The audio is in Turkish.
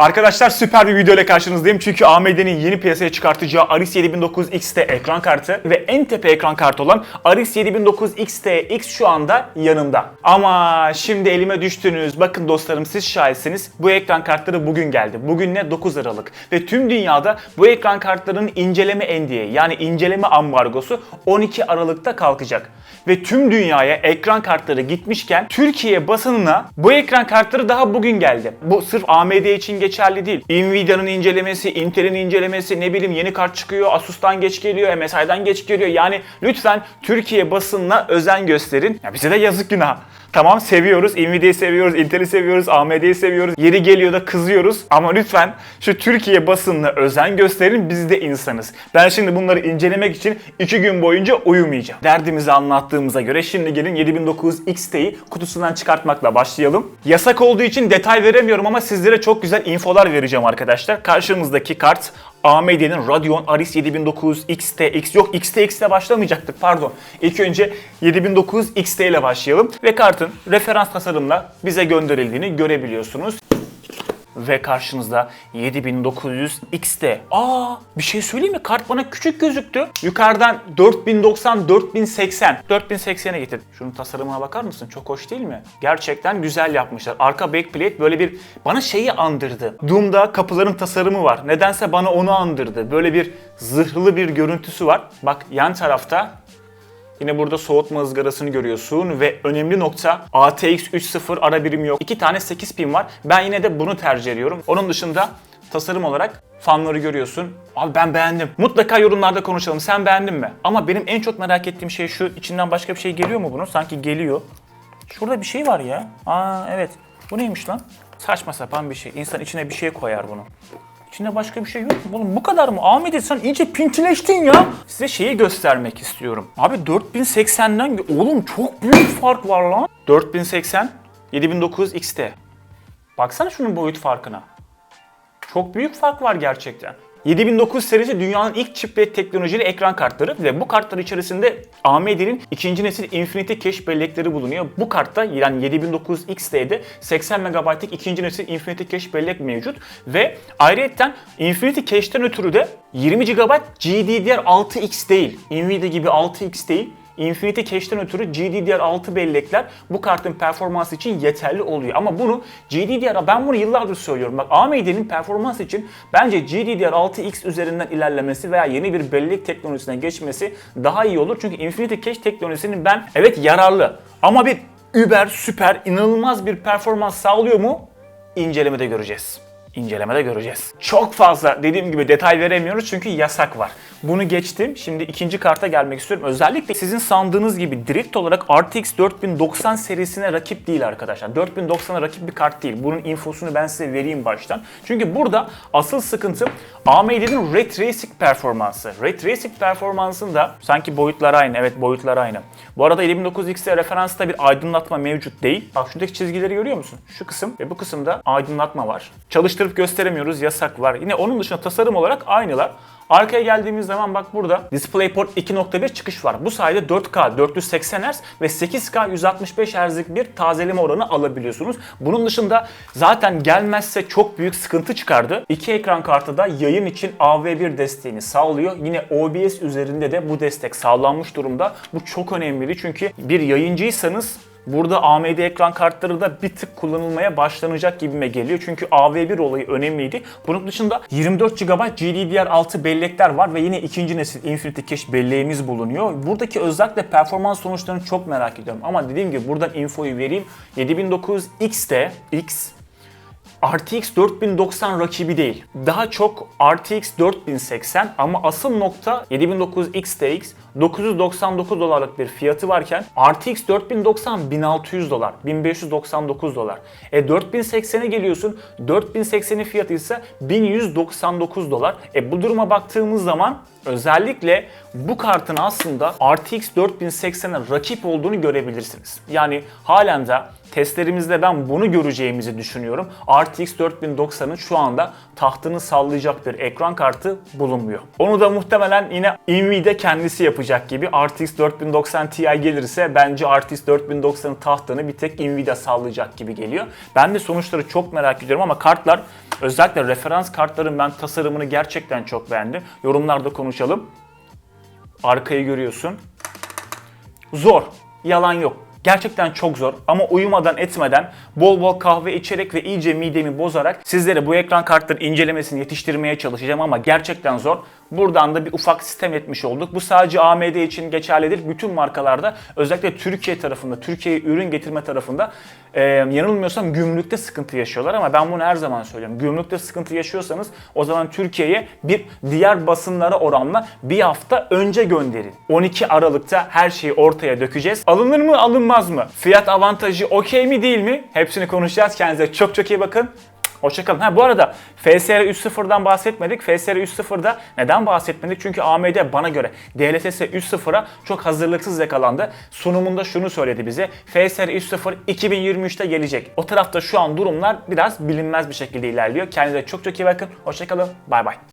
Arkadaşlar süper bir video ile karşınızdayım çünkü AMD'nin yeni piyasaya çıkartacağı RX 7009 XT ekran kartı ve en tepe ekran kartı olan RX 7009 XT X şu anda yanımda. Ama şimdi elime düştünüz. Bakın dostlarım siz şahitsiniz. Bu ekran kartları bugün geldi. Bugün ne? 9 Aralık. Ve tüm dünyada bu ekran kartlarının inceleme NDA yani inceleme ambargosu 12 Aralık'ta kalkacak. Ve tüm dünyaya ekran kartları gitmişken Türkiye basınına bu ekran kartları daha bugün geldi. Bu sırf AMD için geçerli değil. Nvidia'nın incelemesi, Intel'in incelemesi, ne bileyim yeni kart çıkıyor, Asus'tan geç geliyor, MSI'dan geç geliyor. Yani lütfen Türkiye basınına özen gösterin. Ya bize de yazık günah. Tamam seviyoruz, Nvidia'yı seviyoruz, Intel'i seviyoruz, AMD'yi seviyoruz. Yeri geliyor da kızıyoruz. Ama lütfen şu Türkiye basınına özen gösterin, biz de insanız. Ben şimdi bunları incelemek için 2 gün boyunca uyumayacağım. Derdimizi anlattığımıza göre şimdi gelin 7009 XT'yi kutusundan çıkartmakla başlayalım. Yasak olduğu için detay veremiyorum ama sizlere çok güzel infolar vereceğim arkadaşlar. Karşımızdaki kart AMD'nin Radeon RX 7009 XTX yok XTX ile başlamayacaktık pardon. İlk önce 7009 XT ile başlayalım ve kartın referans tasarımla bize gönderildiğini görebiliyorsunuz. Ve karşınızda 7900 XT. Aa bir şey söyleyeyim mi? Kart bana küçük gözüktü. Yukarıdan 4090, 4080. 4080'e getirdim. Şunun tasarımına bakar mısın? Çok hoş değil mi? Gerçekten güzel yapmışlar. Arka backplate böyle bir bana şeyi andırdı. Doom'da kapıların tasarımı var. Nedense bana onu andırdı. Böyle bir zırhlı bir görüntüsü var. Bak yan tarafta Yine burada soğutma ızgarasını görüyorsun ve önemli nokta ATX 3.0 ara birim yok. İki tane 8 pin var. Ben yine de bunu tercih ediyorum. Onun dışında tasarım olarak fanları görüyorsun. Abi ben beğendim. Mutlaka yorumlarda konuşalım. Sen beğendin mi? Ama benim en çok merak ettiğim şey şu. içinden başka bir şey geliyor mu bunun? Sanki geliyor. Şurada bir şey var ya. Aa evet. Bu neymiş lan? Saçma sapan bir şey. İnsan içine bir şey koyar bunu. İçinde başka bir şey yok mu? Oğlum bu kadar mı? Ahmet sen iyice pintileştin ya. Size şeyi göstermek istiyorum. Abi 4080'den oğlum çok büyük fark var lan. 4080 7900 XT. Baksana şunun boyut farkına. Çok büyük fark var gerçekten. 7009 serisi dünyanın ilk chiplet teknolojili ekran kartları ve bu kartlar içerisinde AMD'nin ikinci nesil Infinity Cache bellekleri bulunuyor. Bu kartta yani 7009 XT'de 80 MB'lik ikinci nesil Infinity Cache bellek mevcut ve ayrıyetten Infinity Cache'ten ötürü de 20 GB GDDR6X değil, Nvidia gibi 6X değil, Infinity Cache'ten ötürü GDDR6 bellekler bu kartın performansı için yeterli oluyor. Ama bunu GDDR, ben bunu yıllardır söylüyorum. Bak AMD'nin performans için bence GDDR6X üzerinden ilerlemesi veya yeni bir bellek teknolojisine geçmesi daha iyi olur. Çünkü Infinity Cache teknolojisinin ben evet yararlı ama bir über, süper, inanılmaz bir performans sağlıyor mu? İncelemede göreceğiz incelemede göreceğiz. Çok fazla dediğim gibi detay veremiyoruz çünkü yasak var. Bunu geçtim. Şimdi ikinci karta gelmek istiyorum. Özellikle sizin sandığınız gibi direkt olarak RTX 4090 serisine rakip değil arkadaşlar. 4090'a rakip bir kart değil. Bunun infosunu ben size vereyim baştan. Çünkü burada asıl sıkıntı AMD'nin Ray Tracing performansı. Ray Tracing performansında sanki boyutlar aynı. Evet boyutlar aynı. Bu arada 79X'e referansta bir aydınlatma mevcut değil. Bak şuradaki çizgileri görüyor musun? Şu kısım ve bu kısımda aydınlatma var. Çalıştırıp gösteremiyoruz. Yasak var. Yine onun dışında tasarım olarak aynılar. Arkaya geldiğimiz zaman bak burada DisplayPort 2.1 çıkış var. Bu sayede 4K 480 Hz ve 8K 165 Hz'lik bir tazeleme oranı alabiliyorsunuz. Bunun dışında zaten gelmezse çok büyük sıkıntı çıkardı. İki ekran kartı da yayın için AV1 desteğini sağlıyor. Yine OBS üzerinde de bu destek sağlanmış durumda. Bu çok önemli çünkü bir yayıncıysanız Burada AMD ekran kartları da bir tık kullanılmaya başlanacak gibime geliyor. Çünkü AV1 olayı önemliydi. Bunun dışında 24 GB GDDR6 bellekler var ve yine ikinci nesil Infinity Cache belleğimiz bulunuyor. Buradaki özellikle performans sonuçlarını çok merak ediyorum. Ama dediğim gibi buradan infoyu vereyim. 7009 XT, X RTX 4090 rakibi değil. Daha çok RTX 4080 ama asıl nokta 7009 XTX 999 dolarlık bir fiyatı varken RTX 4090 1600 dolar, 1599 dolar. E 4080'e geliyorsun 4080'in fiyatı ise 1199 dolar. E bu duruma baktığımız zaman özellikle bu kartın aslında RTX 4080'e rakip olduğunu görebilirsiniz. Yani halen de Testlerimizde ben bunu göreceğimizi düşünüyorum. RTX 4090'ın şu anda tahtını sallayacak bir ekran kartı bulunmuyor. Onu da muhtemelen yine Nvidia kendisi yapacak gibi RTX 4090 Ti gelirse bence RTX 4090'ın tahtını bir tek Nvidia sallayacak gibi geliyor. Ben de sonuçları çok merak ediyorum ama kartlar özellikle referans kartların ben tasarımını gerçekten çok beğendim. Yorumlarda konuşalım. Arkayı görüyorsun. Zor. Yalan yok. Gerçekten çok zor ama uyumadan etmeden bol bol kahve içerek ve iyice midemi bozarak sizlere bu ekran kartların incelemesini yetiştirmeye çalışacağım ama gerçekten zor. Buradan da bir ufak sistem etmiş olduk. Bu sadece AMD için geçerli değil. Bütün markalarda özellikle Türkiye tarafında, Türkiye'ye ürün getirme tarafında e, yanılmıyorsam gümrükte sıkıntı yaşıyorlar ama ben bunu her zaman söylüyorum. Gümrükte sıkıntı yaşıyorsanız o zaman Türkiye'ye bir diğer basınlara oranla bir hafta önce gönderin. 12 Aralık'ta her şeyi ortaya dökeceğiz. Alınır mı alınmaz mı? Fiyat avantajı okey mi değil mi? Hepsini konuşacağız. Kendinize çok çok iyi bakın. Hoşçakalın. Ha bu arada FSR 3.0'dan bahsetmedik. FSR 3.0'da neden bahsetmedik? Çünkü AMD bana göre DLSS 3.0'a çok hazırlıksız yakalandı. Sunumunda şunu söyledi bize. FSR 3.0 2023'te gelecek. O tarafta şu an durumlar biraz bilinmez bir şekilde ilerliyor. Kendinize çok çok iyi bakın. Hoşçakalın. Bay bay.